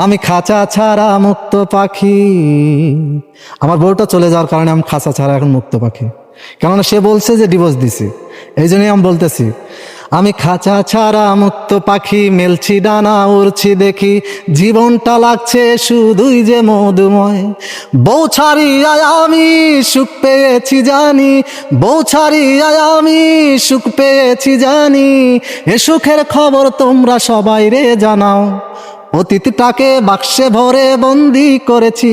আমি খাঁচা ছাড়া মুক্ত পাখি। আমার বউটা চলে যাওয়ার কারণে আমি খাঁচা ছাড়া এখন মুক্ত পাখি। কেননা সে বলছে যে ডিভোর্স দিছে। এই জন্যই আমি বলতেছি, আমি খাঁচা ছাড়া মুক্ত পাখি, মেলছি ডানা, উড়ছি দেখি, জীবনটা লাগছে শুধুই যে মধুময়। বউ ছাড়িয়ায় আমি সুখ পেয়েছি জানি, বউ ছাড়িয়ায় আমি সুখ পেয়েছি জানি, এ সুখের খবর তোমরা সবাই রে জানাও। অতীতটাকে বাক্সে ভরে বন্দি করেছি।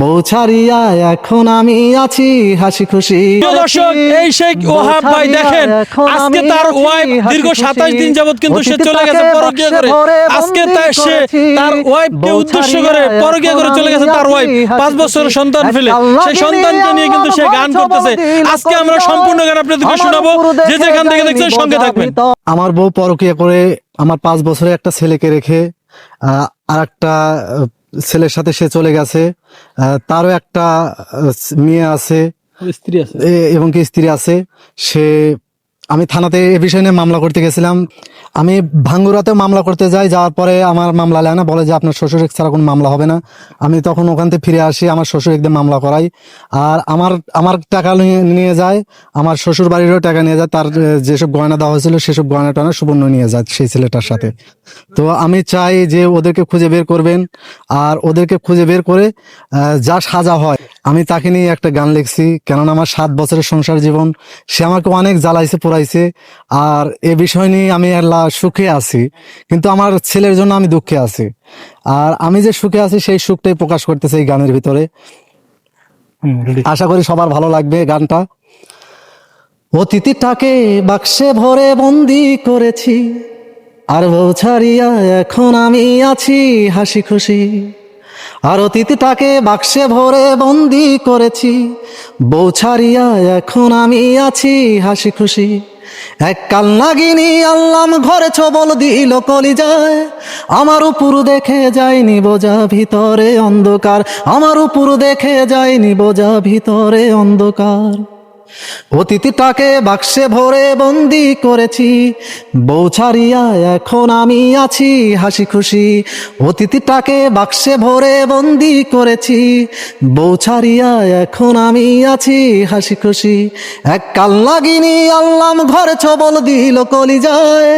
বউ ছাড়িয়া এখন আমি আছি হাসি খুশি দর্শক এই শেখ ওহাব ভাই দেখেন আজকে তার ওয়াইফ দীর্ঘ সাতাশ দিন যাবত কিন্তু সে চলে গেছে পরকিয়া করে আজকে সে তার ওয়াইফকে উদ্দেশ্য করে পরকিয়া করে চলে গেছে তার ওয়াইফ। পাঁচ বছরের সন্তান ফেলে। সেই সন্তানকে নিয়ে কিন্তু সে গান করতেছে। আজকে আমরা সম্পূর্ণ গান আপনাদেরকে শোনাবো। যে যেখান থেকে দেখছেন সঙ্গে থাকবেন। আমার বউ পরকিয়া করে আমার পাঁচ বছরের একটা ছেলেকে রেখে আর একটা ছেলের সাথে সে চলে গেছে। তারও একটা মেয়ে আছে। স্ত্রী আছে। এবং কি স্ত্রী আছে। সে আমি থানাতে এ বিষয় নিয়ে মামলা করতে গেছিলাম। আমি ভাঙ্গুরাতে মামলা করতে যাই, যাওয়ার পরে আমার মামলা নেয় না, বলে যে আপনার শ্বশুর ছাড়া কোনো মামলা হবে না। আমি তখন ওখান থেকে ফিরে আসি, আমার শ্বশুর একদিন মামলা করাই। আর আমার আমার টাকা নিয়ে- নিয়ে যায়, আমার শ্বশুর বাড়িরও টাকা নিয়ে যায়, তার, যেসব গয়না দেওয়া হয়েছিল সেসব গয়না টয়না সুবর্ণ নিয়ে যায় সেই ছেলেটার সাথে। তো আমি চাই যে ওদেরকে খুঁজে বের করবেন, আর ওদেরকে খুঁজে বের করে যা সাজা হয় আমি তাকে নিয়ে একটা গান লিখছি, কেননা আমার সাত বছরের সংসার জীবন, সে আমাকে অনেক জ্বালাইছে, পোড়াইছে, আর এ বিষয় নিয়ে আমি আল্লাহ সুখে আছি, কিন্তু আমার ছেলের জন্য আমি দুঃখে আছি। আর আমি যে সুখে আছি, সেই সুখটাই প্রকাশ করতেছে এই গানের ভিতরে। আশা করি সবার ভালো লাগবে গানটা। অতিথিটাকে বাক্সে ভরে বন্দি করেছি, আর বউ ছাড়িয়া এখন আমি আছি হাসি খুশি। আর অতীতটাকে বাক্সে ভরে বন্দি করেছি। বউ ছাড়িয়া এখন আমি আছি হাসি খুশি। এক কাল নাগিনি আল্লাম ঘরে ছবল দিল কলি যায় আমার উপর দেখে যায়নি বোঝা ভিতরে অন্ধকার। আমার উপর দেখে যায়নি বোঝা ভিতরে অন্ধকার। অতীতটাকে বাক্সে ভরে বন্দি করেছি। বউ ছাড়িয়া এখন আমি আছি হাসি খুশি অতিথিটাকে বাক্সে ভরে বন্দি করেছি। বউ ছাড়িয়া এখন আমি আছি হাসি খুশি এক কাল লাগিনি আল্লাম ঘরে ছবল দিল কলি যায়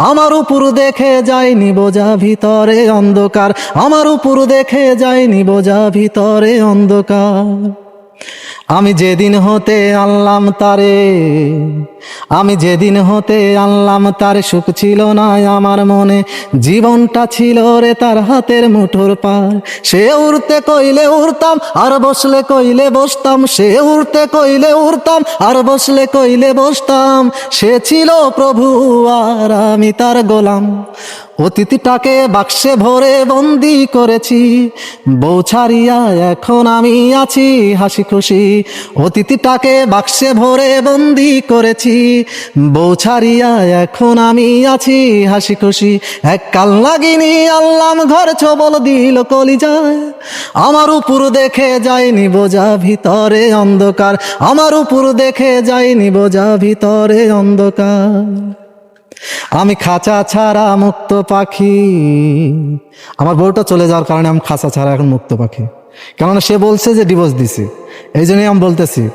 আমার উপর দেখে যায়নি বোঝা ভিতরে অন্ধকার। আমার উপর দেখে যায়নি বোঝা ভিতরে অন্ধকার। আমি যেদিন হতে আনলাম তারে, আমি যেদিন হতে আনলাম তার সুখ ছিল না আমার মনে। জীবনটা ছিল রে তার হাতের মুঠোর পার। সে উড়তে কইলে উড়তাম, আর বসলে কইলে বসতাম। সে উড়তে কইলে উড়তাম, আর বসলে কইলে বসতাম। সে ছিল প্রভু আর আমি তার গোলাম। অতিথিটাকে বাক্সে ভরে বন্দি করেছি। বউ ছাড়িয়া এখন আমি আছি হাসি খুশি। অতিথিটাকে বাক্সে ভরে বন্দি করেছি। বউ ছাড়িয়া এখন আমি আছি হাসি খুশি। এক কাল লাগিনি আল্লাম ঘর ছবল দিল কলি যায় আমার উপর দেখে যায়নি বোঝা ভিতরে অন্ধকার। আমার উপর দেখে যায়নি বোঝা ভিতরে অন্ধকার। আমি খাঁচা ছাড়া মুক্ত পাখি। আমার বউটা চলে যাওয়ার কারণে আমি খাঁচা ছাড়া এখন মুক্ত পাখি। কেননা সে বলছে যে ডিভোর্স দিছে। এই জন্যই আমি বলতেছি,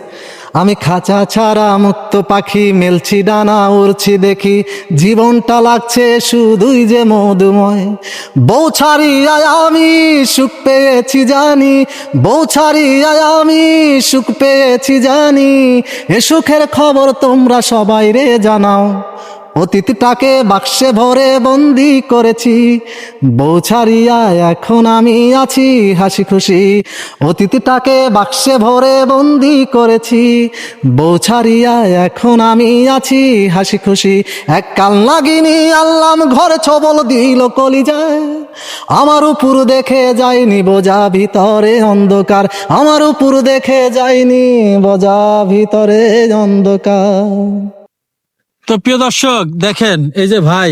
আমি খাঁচা ছাড়া মুক্ত পাখি, মেলছি ডানা, উড়ছি দেখি, জীবনটা লাগছে শুধুই যে মধুময়। বউ ছাড়িয়ায় আমি সুখ পেয়েছি জানি, বউ ছাড়িয়ায় আমি সুখ পেয়েছি জানি। এ সুখের খবর তোমরা সবাই রে জানাও। অতীতটাকে বাক্সে ভরে বন্দি করেছি। বউ ছাড়িয়া এখন আমি আছি হাসি খুশি অতীতটাকে বাক্সে ভরে বন্দি করেছি। বউ ছাড়িয়া এখন আমি আছি হাসি খুশি এক কাল লাগিনি আল্লাম ঘরে ছবল দিল কলি যায় আমার উপর দেখে যায়নি বোঝা ভিতরে অন্ধকার। আমার উপর দেখে যায়নি বোঝা ভিতরে অন্ধকার। তো প্রিয় দর্শক দেখেন এই যে ভাই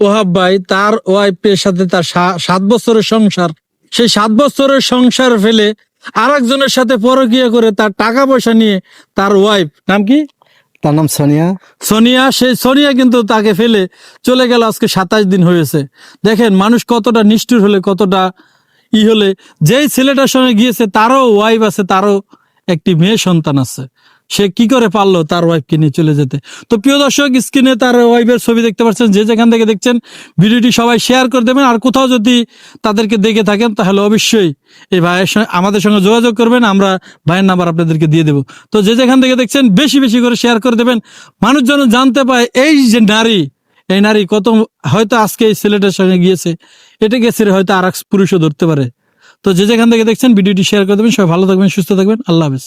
ওহাব ভাই তার ওয়াইফের সাথে তার সাত বছরের সংসার। সেই সাত বছরের সংসার ফেলে আর একজনের সাথে পরকিয়া করে তার টাকা পয়সা নিয়ে তার ওয়াইফ নাম কি? তার নাম সোনিয়া। সোনিয়া সেই সোনিয়া কিন্তু তাকে ফেলে চলে গেল আজকে সাতাশ দিন হয়েছে। দেখেন মানুষ কতটা নিষ্ঠুর হলে কতটা ই হলে যেই ছেলেটার সঙ্গে গিয়েছে তারও ওয়াইফ আছে তারও একটি মেয়ে সন্তান আছে। সে কি করে পারল তার ওয়াইফকে নিয়ে চলে যেতে? তো প্রিয় দর্শক স্ক্রিনে তার ওয়াইফের ছবি দেখতে পাচ্ছেন, যে যেখান থেকে দেখছেন, ভিডিওটি সবাই শেয়ার করে দেবেন, আর কোথাও যদি তাদেরকে দেখে থাকেন, তাহলে অবশ্যই এই ভাইয়ের আমাদের সঙ্গে যোগাযোগ করবেন, আমরা ভাইয়ের নাম্বার আপনাদেরকে দিয়ে দেবো। তো যে যেখান থেকে দেখছেন, বেশি বেশি করে শেয়ার করে দেবেন। মানুষ যেন জানতে পায়, এই যে নারী, এই নারী কত, হয়তো আজকে এই ছেলেটার সঙ্গে গিয়েছে, এটা গেছে হয়তো আর এক পুরুষও ধরতে পারে। তো যে যেখান থেকে দেখছেন, ভিডিওটি শেয়ার করে দেবেন, সবাই ভালো থাকবেন, সুস্থ থাকবেন, আল্লাহ হাফেজ।